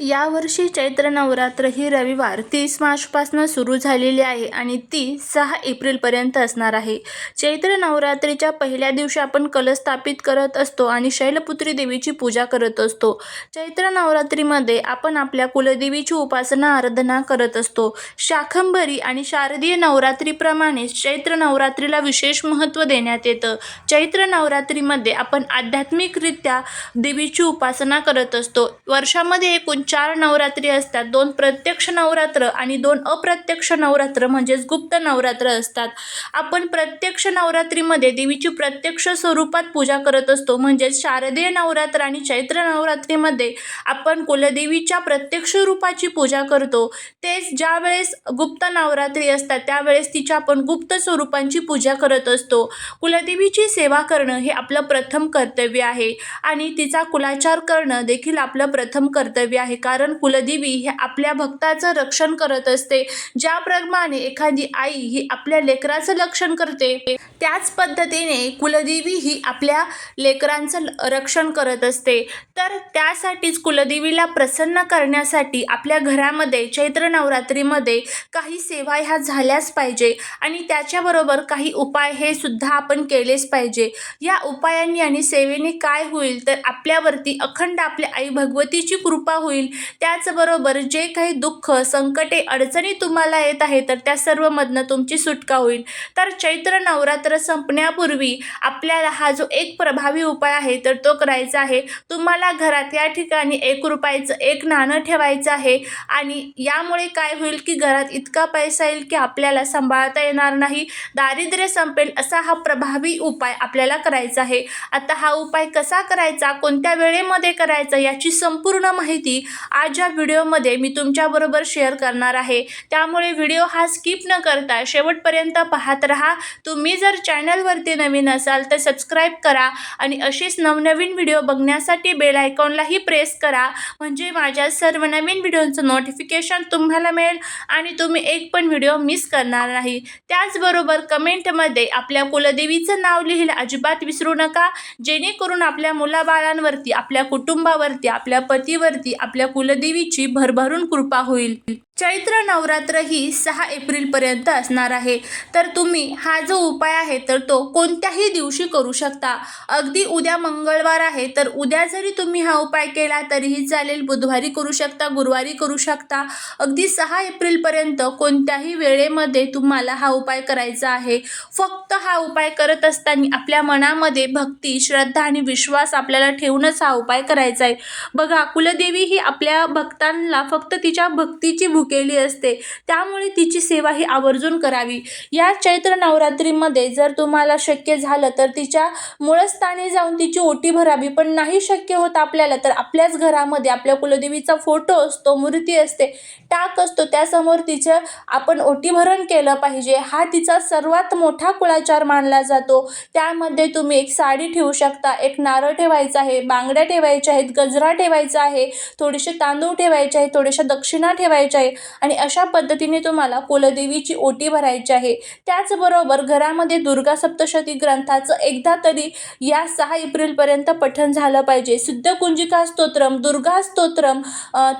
यावर्षी चैत्र नवरात्र ही रविवार तीस मार्चपासून सुरू झालेली आहे आणि ती सहा एप्रिलपर्यंत असणार आहे. चैत्र नवरात्रीच्या पहिल्या दिवशी आपण कलश स्थापित करत असतो आणि शैलपुत्री देवीची पूजा करत असतो. चैत्र नवरात्रीमध्ये आपण आपल्या कुलदेवीची उपासना आराधना करत असतो. शाखंभरी आणि शारदीय नवरात्रीप्रमाणे चैत्र नवरात्रीला विशेष महत्त्व देण्यात येतं. चैत्र नवरात्रीमध्ये आपण आध्यात्मिकरित्या देवीची उपासना करत असतो. वर्षामध्ये एकूण चार नवरात्री असतात दोन प्रत्यक्ष नवरात्र आणि दोन अप्रत्यक्ष नवरात्र म्हणजेच गुप्त नवरात्र असतात. आपण प्रत्यक्ष नवरात्रीमध्ये देवीची प्रत्यक्ष स्वरूपात पूजा करत असतो म्हणजेच शारदीय नवरात्र आणि चैत्र नवरात्रीमध्ये आपण कुलदेवीच्या प्रत्यक्ष रूपाची पूजा करतो. तेच ज्या वेळेस गुप्त नवरात्री असतात त्यावेळेस तिच्या आपण गुप्त स्वरूपांची पूजा करत असतो. कुलदेवीची सेवा करणं हे आपलं प्रथम कर्तव्य आहे आणि तिचा कुलाचार करणं देखील आपलं प्रथम कर्तव्य आहे. कारण कुलदेवी हे आपल्या भक्ताचं रक्षण करत असते. ज्याप्रमाणे एखादी आई ही आपल्या लेकराचं रक्षण करते. त्याच पद्धतीने कुलदेवी ही आपल्या लेकरांचं रक्षण करत असते. तर त्यासाठीच कुलदेवीला प्रसन्न करण्यासाठी आपल्या घरामध्ये चैत्र नवरात्रीमध्ये काही सेवा ह्या झाल्याच पाहिजे आणि त्याच्याबरोबर काही उपाय हे सुद्धा आपण केलेच पाहिजे. या उपायांनी आणि सेवेने काय होईल तर आपल्यावरती अखंड आपल्या आई भगवतीची कृपा होईल. त्याचबरोबर जे काही दुःख संकटे अडचणी तुम्हाला येत आहे तर त्या सर्वमधनं तुमची सुटका होईल. तर चैत्र नवरात्र संपण्यापूर्वी आपल्याला हा जो एक प्रभावी उपाय आहे तर तो करायचा आहे. तुम्हाला घरात या ठिकाणी एक रुपयाचं एक नाणं ठेवायचं आहे आणि यामुळे काय होईल की घरात इतका पैसा येईल की आपल्याला सांभाळता येणार नाही. दारिद्र्य संपेल असा हा प्रभावी उपाय आपल्याला करायचा आहे. आता हा उपाय कसा करायचा कोणत्या वेळेमध्ये करायचा याची संपूर्ण माहिती आज या व्हिडिओमध्ये मी तुमच्याबरोबर शेअर करणार आहे. त्यामुळे व्हिडिओ हा स्किप न करता शेवटपर्यंत पाहत राहा. तुम्ही जर चॅनलवरती नवीन असाल तर सबस्क्राईब करा आणि असेच नवनवीन व्हिडिओ बघण्यासाठी बेल आयकॉनलाही प्रेस करा. म्हणजे माझ्या सर्व नवीन व्हिडिओचं नोटिफिकेशन तुम्हाला मिळेल आणि तुम्ही एक पण व्हिडिओ मिस करणार नाही. त्याचबरोबर कमेंटमध्ये आपल्या कुलदेवीचं नाव लिहिलं अजिबात विसरू नका. जेणेकरून आपल्या मुलाबाळांवरती आपल्या कुटुंबावरती आपल्या पतीवरती आपल्या कुलदेवीची भरभरून कृपा होईल. चैत्र नवरात्र ही सहा एप्रिलपर्यंत असणार आहे. तर तुम्ही हा जो उपाय आहे तर तो कोणत्याही दिवशी करू शकता. अगदी उद्या मंगळवार आहे तर उद्या जरी तुम्ही हा उपाय केला तरीही चालेल. बुधवारी करू शकता गुरुवारी करू शकता. अगदी सहा एप्रिलपर्यंत कोणत्याही वेळेमध्ये तुम्हाला हा उपाय करायचा आहे. फक्त हा उपाय करत असताना आपल्या मनामध्ये भक्ती श्रद्धा आणि विश्वास आपल्याला ठेवूनच हा उपाय करायचा आहे. बघा कुलदेवी ही आपल्या भक्तांना फक्त तिच्या भक्तीची भुकेली असते. त्यामुळे तिची सेवा ही आवर्जून करावी. या चैत्र नवरात्रीमध्ये जर तुम्हाला शक्य झालं तर तिच्या मूळस्थानी जाऊन तिची ओटी भरावी. पण नाही शक्य होत आपल्याला तर आपल्याच घरामध्ये आपल्या कुलदेवीचा फोटो असतो मूर्ती असते टाक असतो. त्यासमोर तिचं आपण ओटीभरण केलं पाहिजे. हा तिचा सर्वात मोठा कुळाचार मानला जातो. त्यामध्ये तुम्ही एक साडी ठेवू शकता एक नारळ ठेवायचा आहे बांगड्या ठेवायच्या आहेत गजरा ठेवायचा आहे थोडेसे तांदूळ ठेवायचे आहे थोड्याशा दक्षिणा ठेवायच्या आहे. आणि अशा पद्धतीने तुम्हाला कुलदेवीची ओटी भरायची आहे. त्याचबरोबर घरामध्ये दुर्गा सप्तशती ग्रंथाचं एकदा तरी या सहा एप्रिलपर्यंत पठण झालं पाहिजे. सिद्धकुंजिका स्तोत्रम दुर्गा स्तोत्रम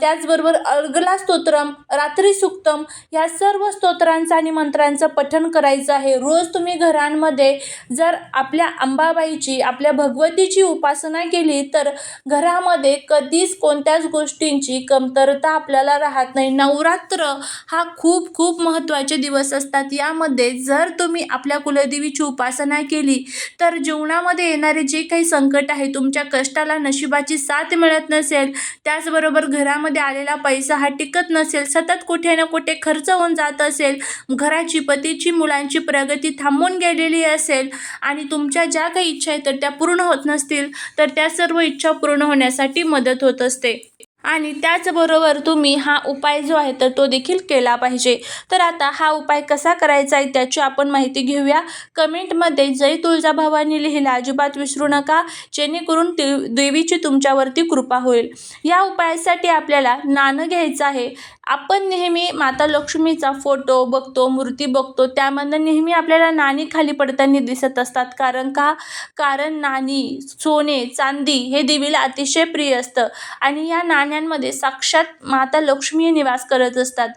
त्याचबरोबर अर्गला स्तोत्रम रात्री सुक्तम या सर्व स्तोत्रांचं आणि मंत्रांचं पठण करायचं आहे. रोज तुम्ही घरांमध्ये जर आपल्या अंबाबाईची आपल्या भगवतीची उपासना केली तर घरामध्ये कधीच कोणत्याच गोष्टींची कमतरता आपल्याला राहत नाही. नवरात्र हा खूप खूप महत्त्वाचे दिवस असतात. यामध्ये जर तुम्ही आपल्या कुलदेवीची उपासना केली तर जीवनामध्ये येणारे जे काही संकट आहे तुमच्या कष्टाला नशिबाची साथ मिळत नसेल त्याचबरोबर घरामध्ये आलेला पैसा हा टिकत नसेल सतत कुठे ना कुठे खर्च होऊन जात असेल घराची पतीची मुलांची प्रगती थांबून गेलेली असेल आणि तुमच्या ज्या काही इच्छा आहेत तर त्या पूर्ण होत नसतील तर त्या सर्व इच्छा पूर्ण होण्यासाठी मदत होत असते. आणि त्याचबरोबर तुम्ही हा उपाय जो आहे तर तो देखील केला पाहिजे. तर आता हा उपाय कसा करायचा आहे त्याची आपण माहिती घेऊया. कमेंटमध्ये जय तुळजाभवानी लिहिला अजिबात विसरू नका. जेणेकरून देवीची तुमच्यावरती कृपा होईल. या उपायासाठी आपल्याला नाणं घ्यायचं आहे. आपण नेहमी माता लक्ष्मीचा फोटो बघतो मूर्ती बघतो त्यामधनं नेहमी आपल्याला नाणी खाली पडताना दिसत असतात. कारण का? कारण नाणी सोने चांदी हे देवीला अतिशय प्रिय असतं. आणि या नाण्यांमध्ये साक्षात माता लक्ष्मी निवास करत असतात.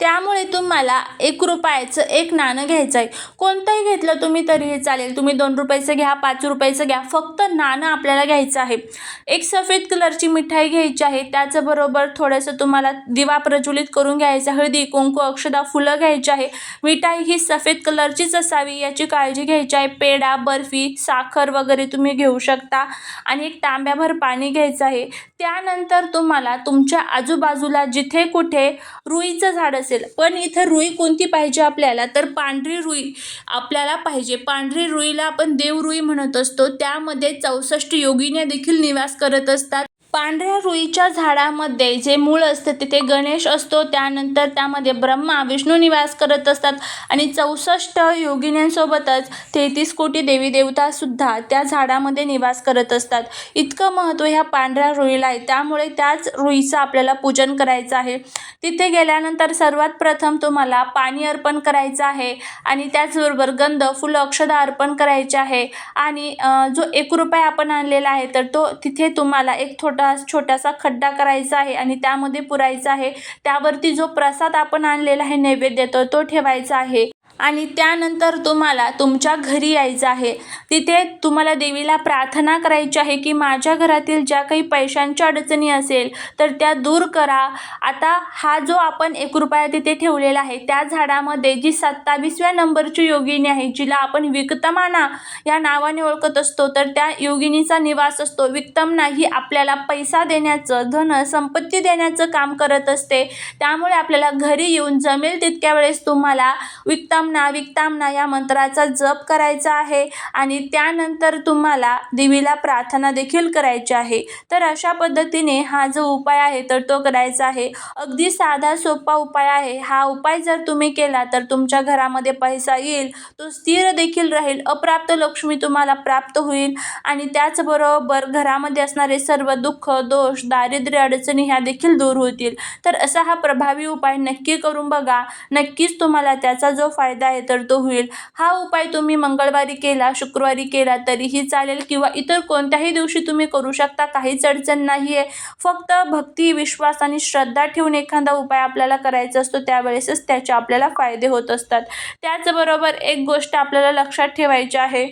त्यामुळे तुम्हाला एक रुपयाचं एक नाणं घ्यायचं आहे कोणतंही घेतलं तुम्ही तरीही चालेल. तुम्ही दोन रुपयाचं घ्या पाच रुपयाचं घ्या. फक्त नाणं आपल्याला घ्यायचं आहे. एक सफेद कलरची मिठाई घ्यायची आहे. त्याचबरोबर थोडंसं तुम्हाला दिवा प्रज्वलित करून घ्यायचं हळदी कुंकू अक्षदा फुलं घ्यायची आहे. मिठाई ही सफेद कलरचीच असावी याची काळजी घ्यायची आहे. पेढा बर्फी साखर वगैरे तुम्ही घेऊ शकता. आणि एक तांब्याभर पाणी घ्यायचं आहे. त्यानंतर तुम्हाला तुमच्या आजूबाजूला जिथे कुठे रुईचं झाड असेल. पण इथं रुई कोणती पाहिजे आपल्याला? तर पांढरी रुई आपल्याला पाहिजे. पांढरी रुईला आपण देवरुई म्हणत असतो. त्यामध्ये चौसष्ट योगिन्या देखील निवास करत असतात. पांढऱ्या रुईच्या झाडामध्ये जे मूळ असतं तिथे गणेश असतो. त्यानंतर त्यामध्ये ब्रह्मा विष्णू निवास करत असतात. आणि चौसष्ट योगिन्यांसोबतच तेहतीस कोटी देवी देवतासुद्धा त्या झाडामध्ये निवास करत असतात. इतकं महत्त्व ह्या पांढऱ्या रुईला आहे. त्यामुळे त्याच रुईचं आपल्याला पूजन करायचं आहे. तिथे गेल्यानंतर सर्वात प्रथम तुम्हाला पाणी अर्पण करायचं आहे आणि त्याचबरोबर गंध फुलं अक्षदा अर्पण करायचे आहे. आणि जो एक रुपया आपण आणलेला आहे तर तो तिथे तुम्हाला एक छोटा छोटासा खड्डा करायचा आहे आणि त्यामध्ये पुरायचा आहे. त्यावरती जो प्रसाद आपण आणलेला आहे नैवेद्य तर तो ठेवायचा आहे. आणि त्यानंतर तुम्हाला तुमच्या घरी यायचं आहे. तिथे तुम्हाला देवीला प्रार्थना करायची आहे की माझ्या घरातील ज्या काही पैशांच्या अडचणी असेल तर त्या दूर करा. आता हा जो आपण एक रुपया तिथे ठेवलेला आहे त्या झाडामध्ये जी सत्तावीसव्या नंबरची योगिनी आहे जिला आपण विक्तमाना या नावाने ओळखत असतो तर त्या योगिनीचा निवास असतो. विक्तमना ही आपल्याला पैसा देण्याचं धन संपत्ती देण्याचं काम करत असते. त्यामुळे आपल्याला घरी येऊन जमेल तितक्या वेळेस तुम्हाला विक्तमना विक्तामना या मंत्राचा जप करायचा आहे आणि त्यानंतर तुम्हाला देवीला प्रार्थना देखील करायची आहे. तर अशा पद्धतीने हा जो उपाय आहे तर तो करायचा आहे. अगदी साधा सोपा उपाय आहे. हा उपाय जर तुम्ही केला तर तुमच्या घरामध्ये पैसा येईल तो स्थिर देखील राहील अप्राप्त लक्ष्मी तुम्हाला प्राप्त होईल आणि त्याचबरोबर घरामध्ये असणारे सर्व दुःख दोष दारिद्र्य अडचणी ह्या देखील दूर होतील. तर असा हा प्रभावी उपाय नक्की करून बघा. नक्कीच तुम्हाला त्याचा जो फायदा आहे तर तो होईल. हा उपाय तुम्ही मंगळवारी केला शुक्रवारी केला तरीही चालेल किंवा इतर कोणत्याही दिवशी तुम्ही करू शकता काहीच अडचण नाही आहे फक्त भक्ती विश्वास आणि श्रद्धा ठेवून एखादा उपाय आपल्याला करायचा असतो त्यावेळेसच त्याचे आपल्याला फायदे होत असतात. त्याचबरोबर एक गोष्ट आपल्याला लक्षात ठेवायची आहे.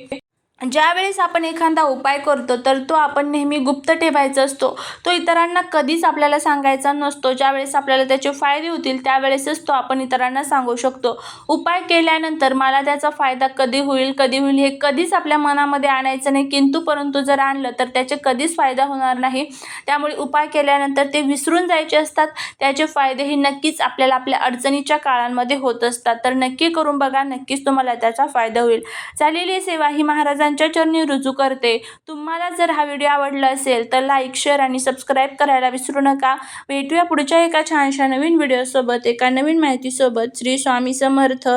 ज्यावेळेस आपण एखादा उपाय करतो तर तो आपण नेहमी गुप्त ठेवायचा असतो. तो इतरांना कधीच आपल्याला सांगायचा नसतो. ज्यावेळेस आपल्याला त्याचे फायदे होतील त्यावेळेसच तो आपण इतरांना सांगू शकतो. उपाय केल्यानंतर मला त्याचा फायदा कधी होईल कधी होईल हे कधीच आपल्या मनामध्ये आणायचं नाही. किंतु परंतु जर आणलं तर त्याचे कधीच फायदा होणार नाही. त्यामुळे उपाय केल्यानंतर ते विसरून जायचे असतात. त्याचे फायदे हे नक्कीच आपल्याला आपल्या अडचणीच्या काळांमध्ये होत असतात. तर नक्की करून बघा नक्कीच तुम्हाला त्याचा फायदा होईल. झालेली सेवा. ही महाराजांच्या चरणी रुजू करते. तुम्हाला जर हा व्हिडिओ आवडला असेल तर लाईक शेअर आणि सबस्क्राईब करायला विसरू नका. भेटूया पुढच्या एका छानशा नवीन व्हिडिओसोबत एका नवीन माहितीसोबत. श्री स्वामी समर्थ.